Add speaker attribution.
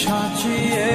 Speaker 1: সাচিয়ে